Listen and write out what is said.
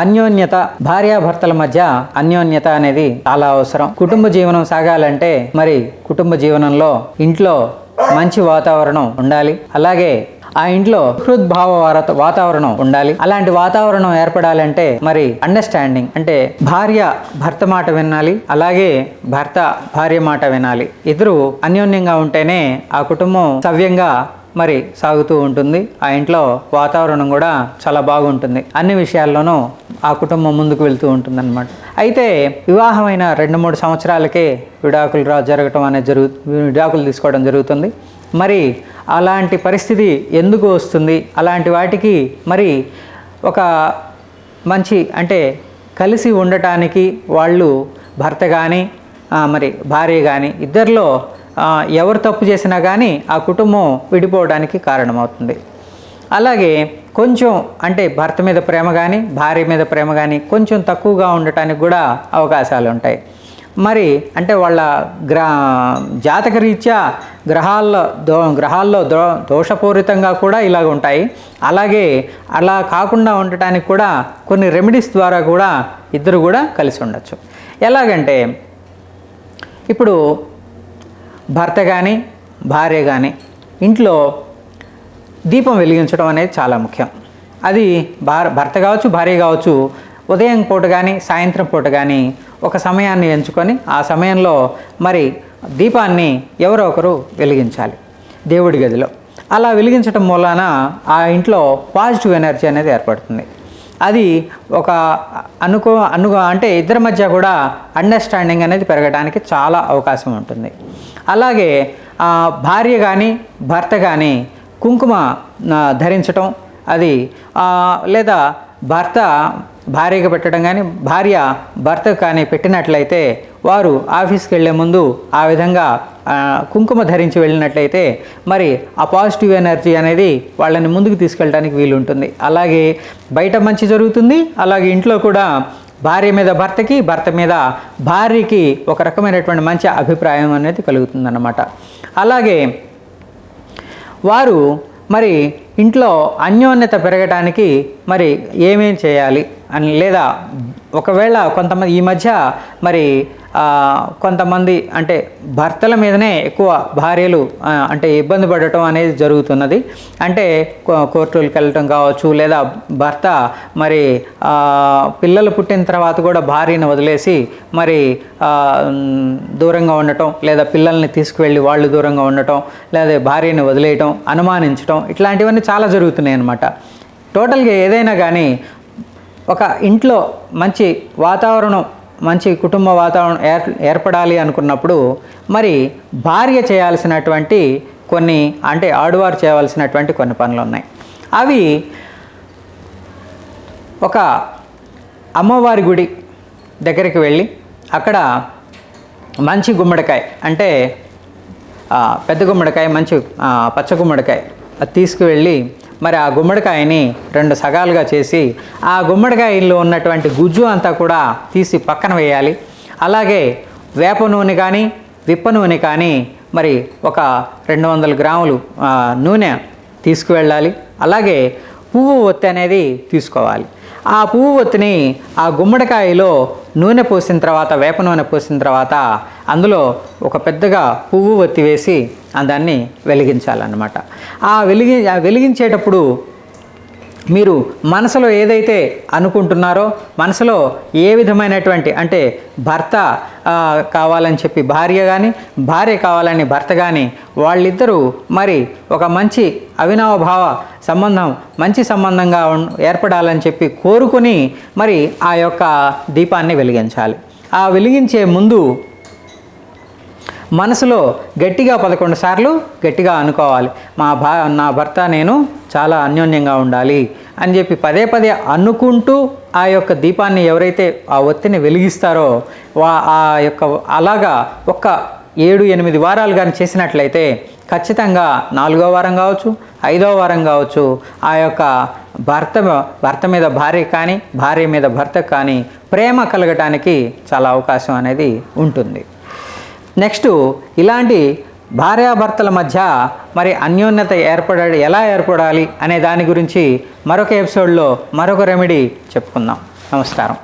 అన్యోన్యత భార్యాభర్తల మధ్య అన్యోన్యత అనేది చాలా అవసరం. కుటుంబ జీవనం సాగాలంటే మరి కుటుంబ జీవనంలో ఇంట్లో మంచి వాతావరణం ఉండాలి. అలాగే ఆ ఇంట్లో హృద్భావ వాతావరణం ఉండాలి. అలాంటి వాతావరణం ఏర్పడాలంటే మరి అండర్స్టాండింగ్ అంటే భార్య భర్త మాట వినాలి అలాగే భర్త భార్య మాట వినాలి. ఇద్దరు అన్యోన్యంగా ఉంటేనే ఆ కుటుంబం సవ్యంగా మరి సాగుతూ ఉంటుంది. ఆ ఇంట్లో వాతావరణం కూడా చాలా బాగుంటుంది. అన్ని విషయాల్లోనూ ఆ కుటుంబం ముందుకు వెళ్తూ ఉంటుంది అనమాట అయితే వివాహమైన రెండు మూడు సంవత్సరాలకే విడాకులు రా జరగటం అనేది జరుగు విడాకులు తీసుకోవడం జరుగుతుంది. మరి అలాంటి పరిస్థితి ఎందుకు వస్తుంది? అలాంటి వాటికి మరి ఒక మంచి అంటే కలిసి ఉండటానికి వాళ్ళు భర్త కానీ మరి భార్య కానీ ఇద్దరిలో ఎవరు తప్పు చేసినా కానీ ఆ కుటుంబం విడిపోవడానికి కారణమవుతుంది. అలాగే కొంచెం అంటే భర్త మీద ప్రేమ కానీ భార్య మీద ప్రేమ కానీ కొంచెం తక్కువగా ఉండటానికి కూడా అవకాశాలు ఉంటాయి. మరి అంటే వాళ్ళ గ్రా జాతక రీత్యా గ్రహాల్లో దో గ్రహాల్లో దో దోషపూరితంగా కూడా ఇలాగ ఉంటాయి. అలాగే అలా కాకుండా ఉండటానికి కూడా కొన్ని రెమెడీస్ ద్వారా కూడా ఇద్దరు కూడా కలిసి ఉండొచ్చు. ఎలాగంటే ఇప్పుడు భర్త కానీ భార్య కానీ ఇంట్లో దీపం వెలిగించడం అనేది చాలా ముఖ్యం. అది భార భర్త కావచ్చు భార్య కావచ్చు ఉదయం పూట కానీ సాయంత్రం పూట కానీ ఒక సమయాన్ని ఎంచుకొని ఆ సమయంలో మరి దీపాన్ని ఎవరో ఒకరు వెలిగించాలి దేవుడి గదిలో. అలా వెలిగించడం మూలాన ఆ ఇంట్లో పాజిటివ్ ఎనర్జీ అనేది ఏర్పడుతుంది. అది ఒక అనుకో అనుకో అంటే ఇద్దరి మధ్య కూడా అండర్స్టాండింగ్ అనేది పెరగడానికి చాలా అవకాశం ఉంటుంది. అలాగే భార్య కానీ భర్త కానీ కుంకుమ ధరించటం అది లేదా భర్త భార్యకు పెట్టడం కానీ భార్య భర్తకు కానీ పెట్టినట్లయితే వారు ఆఫీస్కి వెళ్ళే ముందు ఆ విధంగా కుంకుమ ధరించి వెళ్ళినట్లయితే మరి ఆ పాజిటివ్ ఎనర్జీ అనేది వాళ్ళని ముందుకు తీసుకెళ్ళడానికి వీలుంటుంది. అలాగే బయట మంచి జరుగుతుంది అలాగే ఇంట్లో కూడా భార్య మీద భర్తకి భర్త మీద భార్యకి ఒక రకమైనటువంటి మంచి అభిప్రాయం అనేది కలుగుతుందన్నమాట. అలాగే వారు మరి ఇంట్లో అన్యోన్యత పెరగటానికి మరి ఏమేం చేయాలి అని లేదా ఒకవేళ కొంతమంది ఈ మధ్య మరి కొంతమంది అంటే భర్తల మీదనే ఎక్కువ భార్యలు అంటే ఇబ్బంది పడటం అనేది జరుగుతున్నది. అంటే కో- కోర్టులకు వెళ్ళటం కావచ్చు లేదా భర్త మరి పిల్లలు పుట్టిన తర్వాత కూడా భార్యను వదిలేసి మరి దూరంగా ఉండటం లేదా పిల్లల్ని తీసుకువెళ్ళి వాళ్ళు దూరంగా ఉండటం లేదా భార్యని వదిలేయటం అనుమానించటం ఇట్లాంటివన్నీ చాలా జరుగుతున్నాయి అన్నమాట. టోటల్గా ఏదైనా కానీ ఒక ఇంట్లో మంచి వాతావరణం మంచి కుటుంబ వాతావరణం ఏర్ ఏర్పడాలి అనుకున్నప్పుడు మరి భార్య చేయాల్సినటువంటి కొన్ని అంటే ఆడవారు చేయవలసినటువంటి కొన్ని పనులు ఉన్నాయి అవి ఒక అమ్మవారి గుడి దగ్గరికి వెళ్ళి అక్కడ మంచి గుమ్మడికాయ అంటే పెద్ద గుమ్మడికాయ మంచి పచ్చ గుమ్మడికాయ అది తీసుకువెళ్ళి మరి ఆ గుమ్మడికాయని రెండు సగాలుగా చేసి ఆ గుమ్మడికాయల్లో ఉన్నటువంటి గుజ్జు అంతా కూడా తీసి పక్కన వేయాలి. అలాగే వేప నూనె కానీ విప్ప నూనె కానీ మరి ఒక రెండు వందల గ్రాములు నూనె తీసుకువెళ్ళాలి. అలాగే పువ్వు ఒత్తి అనేది తీసుకోవాలి. ఆ పువ్వు ఒత్తిని ఆ గుమ్మడికాయలో నూనె పోసిన తర్వాత వేప నూనె పోసిన తర్వాత అందులో ఒక పెద్దగా పువ్వు ఒత్తివేసి దాన్ని వెలిగించాలన్నమాట. ఆ వెలిగి వెలిగించేటప్పుడు మీరు మనసులో ఏదైతే అనుకుంటున్నారో మనసులో ఏ విధమైనటువంటి అంటే భర్త కావాలని చెప్పి భార్య కానీ భార్య కావాలని భర్త కానీ వాళ్ళిద్దరూ మరి ఒక మంచి అవినవభావ సంబంధం మంచి సంబంధంగా ఏర్పడాలని చెప్పి కోరుకొని మరి ఆ యొక్క దీపాన్ని వెలిగించాలి. ఆ వెలిగించే ముందు మనసులో గట్టిగా పదకొండు సార్లు గట్టిగా అనుకోవాలి. మా భా నా భర్త నేను చాలా అన్యోన్యంగా ఉండాలి అని చెప్పి పదే పదే అనుకుంటూ ఆ యొక్క దీపాన్ని ఎవరైతే ఆ ఒత్తిని వెలిగిస్తారో వా ఆ యొక్క అలాగా ఒక్క ఏడు ఎనిమిది వారాలు కానీ చేసినట్లయితే ఖచ్చితంగా నాలుగో వారం కావచ్చు ఐదో వారం కావచ్చు ఆ యొక్క భర్త భర్త మీద భార్య కానీ భార్య మీద భర్త కానీ ప్రేమ కలగటానికి చాలా అవకాశం అనేది ఉంటుంది. నెక్స్ట్ ఇలాంటి భార్యాభర్తల మధ్య మరి అన్యోన్యత ఏర్పడ ఎలా ఏర్పడాలి అనే దాని గురించి మరొక ఎపిసోడ్లో మరొక రెమెడీ చెప్పుకుందాం. నమస్కారం.